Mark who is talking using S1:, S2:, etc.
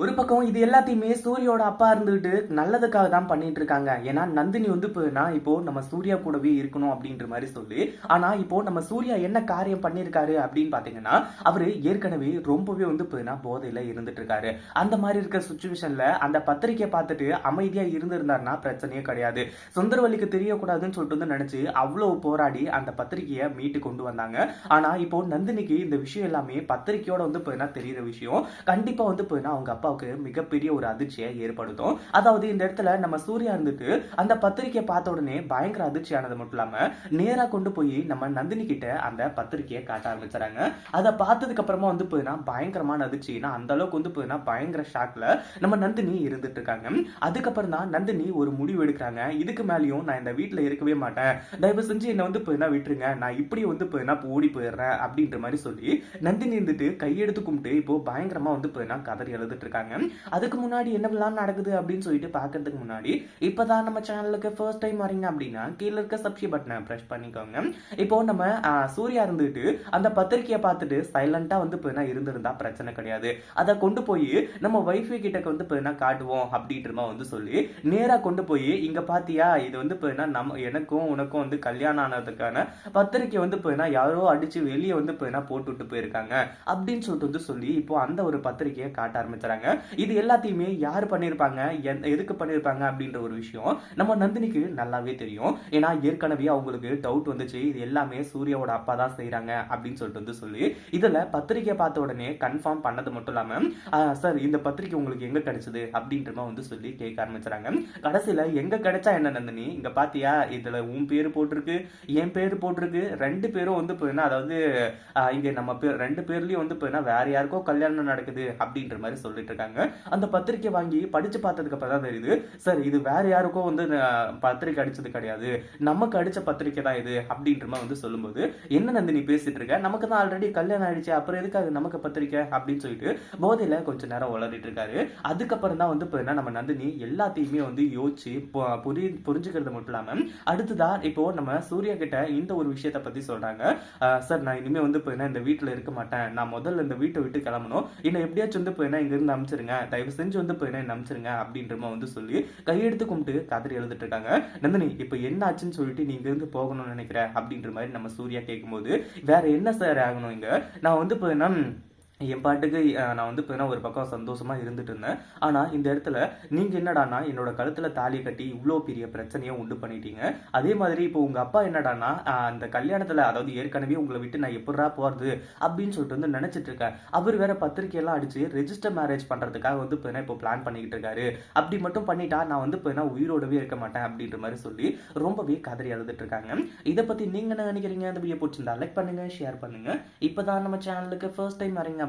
S1: ஒரு பக்கம் இது எல்லாத்தையுமே சூரியோட அப்பா இருந்துகிட்டு நல்லதுக்காக தான் பண்ணிட்டு இருக்காங்க ஏன்னா நந்தினி வந்து இப்போ இப்போ நம்ம சூர்யா கூடவே இருக்கணும் அப்படின்ற மாதிரி சொல்லி ஆனா இப்போ நம்ம சூர்யா என்ன காரியம் பண்ணியிருக்காரு அப்படின்னு பாத்தீங்கன்னா அவரு ஏற்கனவே ரொம்பவே வந்து இப்போ போதையில இருந்துட்டு இருக்காரு அந்த மாதிரி இருக்க சுச்சுவேஷன்ல அந்த பத்திரிக்கையை பார்த்துட்டு அமைதியா இருந்திருந்தாருன்னா பிரச்சனையே கிடையாது. சுந்தரவல்லிக்கு தெரியக்கூடாதுன்னு சொல்லிட்டு வந்து நினைச்சு அவ்வளவு போராடி அந்த பத்திரிக்கையை மீட்டு கொண்டு வந்தாங்க. ஆனா இப்போ நந்தினிக்கு இந்த விஷயம் எல்லாமே பத்திரிகையோட வந்து இப்போ தெரியுற விஷயம். கண்டிப்பா வந்து இப்போ அவங்க அப்பா அப்பாவுக்கு மிகப்பெரிய ஒரு அதிர்ச்சியை ஏற்படுத்தும். அதாவது இந்த இடத்துல நம்ம சூர்யா இருந்துட்டு அந்த பத்திரிக்கையை பார்த்த உடனே பயங்கர அதிர்ச்சியானது மட்டும் இல்லாம நேரா கொண்டு போய் நம்ம நந்தினி கிட்ட அந்த பத்திரிக்கையை காட்ட ஆரம்பிச்சாங்க அதை பார்த்ததுக்கு அப்புறமா வந்து போயினா பயங்கரமான அதிர்ச்சி. அந்த அளவுக்கு வந்து போயினா பயங்கர ஷாக்ல நம்ம நந்தினி இருந்துட்டு இருக்காங்க. அதுக்கப்புறம் தான் நந்தினி ஒரு முடிவு எடுக்கிறாங்க. இதுக்கு மேலேயும் நான் இந்த வீட்டில் இருக்கவே மாட்டேன். தயவு செஞ்சு என்னை வந்து போயினா விட்டுருங்க. நான் இப்படி வந்து போயினா ஓடி போயிடுறேன் அப்படின்ற மாதிரி சொல்லி நந்தினி இருந்துட்டு கையெடுத்து கும்பிட்டு இப்போ பயங்கரமா வந்து போயினா கதறி எழுதிட்டு இருக்காங்க. அதுக்கு முன்னாடி என்னவெல்லாம் நடக்குது அப்படின்னு சொல்லிட்டு பார்க்கறதுக்கு முன்னாடி இப்போதான் நம்ம சேனலுக்கு ஃபர்ஸ்ட் டைம் வரீங்க அப்படின்னா கீழே இருக்க சப்ஸ்கிரைப் பட்டனை ப்ரெஸ் பண்ணிக்கோங்க. இப்போ நம்ம சூர்யா இருந்துட்டு அந்த பத்திரிக்கையை பார்த்துட்டு சைலண்டா வந்து போயினா இருந்திருந்தா பிரச்சனை கிடையாது. அதை கொண்டு போய் நம்ம வைஃபை கிட்ட வந்து போயினா காட்டுவோம் அப்படின்ற மாதிரி வந்து சொல்லி நேரா கொண்டு போய் இங்க பாத்தியா இது வந்து இப்போ நம்ம எனக்கும் உனக்கும் வந்து கல்யாணம் ஆனதுக்கான பத்திரிக்கை வந்து இப்போ யாரோ அடிச்சு வெளியே வந்து இப்போ போட்டு விட்டு போயிருக்காங்க அப்படின்னு சொல்லிட்டு வந்து சொல்லி இப்போ அந்த ஒரு பத்திரிக்கையை காட்ட ஆரம்பிச்சாங்க இது எல்லாத்தையுமே யார் பண்ணியிருப்பாங்க எதுக்கு பண்ணியிருப்பாங்க அப்படின்ற ஒரு விஷயம் நம்ம நந்தினிக்கு நல்லாவே தெரியும். ஏன்னா ஏற்கனவே அவங்களுக்கு டவுட் வந்துச்சு. இது எல்லாமே சூர்யாவோட அப்பா தான் செய்கிறாங்க அப்படின்னு சொல்லிட்டு வந்து சொல்லி இதில் பத்திரிக்கை பார்த்த உடனே கன்ஃபார்ம் பண்ணது மட்டும் இல்லாமல் சார் இந்த பத்திரிக்கை உங்களுக்கு எங்கே கிடைச்சது? அப்படின்ற மாதிரி வந்து சொல்லி கேட்க ஆரம்பிச்சாங்க கடைசியில எங்கே கிடைச்சா என்ன நந்தினி? இங்கே பார்த்தியா இதுல உன் பேர் போட்டிருக்கு என் பேர் போட்டிருக்கு. ரெண்டு பேரும் வந்து போயின்னா அதாவது இங்கே நம்ம பேர் ரெண்டு பேர்லேயும் வந்து போயின்னா வேற யாருக்கோ கல்யாணம் நடக்குது அப்படின்ற மாதிரி சொல்லிட்டு இருக்காங்க அந்த பத்திரிக்கை வாங்கி படிச்சு பார்த்ததுக்கு அப்புறம் தான் தெரியுது சார் இது வேற யாருக்கோ வந்து பத்திரிக்கை அடிச்சது கிடையாது. நமக்கு அடிச்ச பத்திரிக்கை தான் இது அப்படின்ற மாதிரி வந்து சொல்லும்போது என்ன நந்தினி பேசிட்டு இருக்க? நமக்கு தான் ஆல்ரெடி கல்யாணம் ஆயிடுச்சு. அப்புறம் எதுக்காக நமக்கு பத்திரிக்கை? அப்படின்னு சொல்லிட்டு போதையில கொஞ்ச நேரம் உளறிட்டு இருக்காரு. அதுக்கப்புறம் தான் வந்து இப்போ என்ன நம்ம நந்தினி எல்லாத்தையுமே வந்து யோசிச்சு புரி புரிஞ்சுக்கிறது மட்டும் இல்லாம அடுத்ததா இப்போ நம்ம சூர்யா கிட்ட இந்த ஒரு விஷயத்த பத்தி சொல்றாங்க. சார் நான் இனிமே வந்து இப்போ என்ன இந்த வீட்டுல இருக்க மாட்டேன். நான் முதல்ல இந்த வீட்டை விட்டு கிளம்பணும். என்னை எப்படியாச்சும் வந்து இப்போ என்ன இங்க இருந்து அனுப்பிச்சிருங்க தயவு செஞ்சு வந்து இப்போ என்ன அனுப்பிச்சிருங்க அப்படின்றமா வந்து சொல்லி கையெடுத்து கும்பிட்டு கதறி எழுதிட்டு இருக்காங்க நந்தினி இப்போ என்ன ஆச்சுன்னு சொல்லிட்டு நீங்க இருந்து போகணும்னு நினைக்கிற? அப்படின்ற மாதிரி நம்ம சூர்யா கேட்கும்போது வேற என்ன சார் ஆகணும் இங்க? நான் வந்து இப்போ என்ன என் பாட்டுக்கு நான் வந்து இப்போ ஒரு பக்கம் சந்தோஷமா இருந்துட்டு இருந்தேன் ஆனா இந்த இடத்துல நீங்க என்னடானா என்னோட கழுத்துல தாலி கட்டி இவ்வளோ பெரிய பிரச்சனையை உண்டு பண்ணிட்டீங்க. அதே மாதிரி இப்போ உங்க அப்பா என்னடான்னா அந்த கல்யாணத்துல அதாவது ஏற்கனவே உங்களை விட்டு நான் எப்படா போறது அப்படின்னு சொல்லிட்டு வந்து நினைச்சிட்டு இருக்கேன் அவர் வேற பத்திரிக்கையெல்லாம் அடிச்சு ரெஜிஸ்டர் மேரேஜ் பண்றதுக்காக வந்து இப்போ இப்போ பிளான் பண்ணிக்கிட்டு இருக்காரு அப்படி மட்டும் பண்ணிட்டா நான் வந்து இப்போ உயிரோடவே இருக்க மாட்டேன் அப்படின்ற மாதிரி சொல்லி ரொம்பவே கதறி எழுதிட்டு இருக்காங்க இதை பத்தி நீங்க என்ன நினைக்கிறீங்க? அந்த வீடியோ பிடிச்சிருந்தா லைக் பண்ணுங்க ஷேர் பண்ணுங்க. இப்போதான் நம்ம சேனலுக்கு ஃபர்ஸ்ட் டைம் வரீங்க